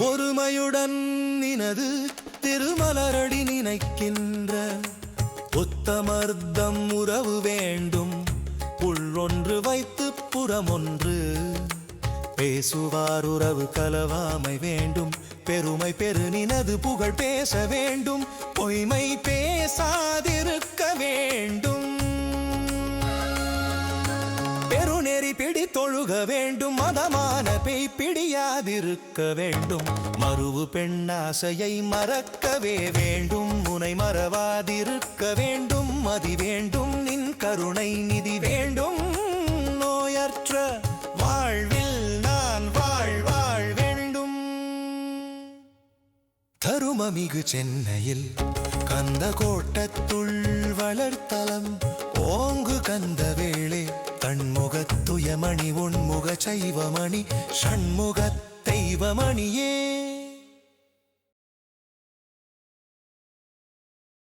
ஒருமையுடன் நினது திருமலரடி நினைக்கின்ற புத்தமர்தம் உறவு வேண்டும் உள்ளொன்று வைத்து புறமொன்று பேசுவார் உறவு கலவாமை வேண்டும். பெருமை பெருநினது புகழ் பேச வேண்டும். பொய்மை பேசாதிருக்க வேண்டும். பெருநெறி பிடி தொழுக வேண்டும். மதமான பேய் பிடியாதிருக்க வேண்டும். மறுவு பெண்ணாசையை மறக்கவே வேண்டும். முனை மறவாதிருக்க வேண்டும். மதி வேண்டும். நின் கருணை நிதி வேண்டும். தருமமிகு சென்னையில் கந்த கோட்டத்துள் வளர்த்தலம். ஓங்கு கந்த வேளே தன்முகத்துயமணி உன்முக சைவமணி ஷண்முக தெய்வமணியே.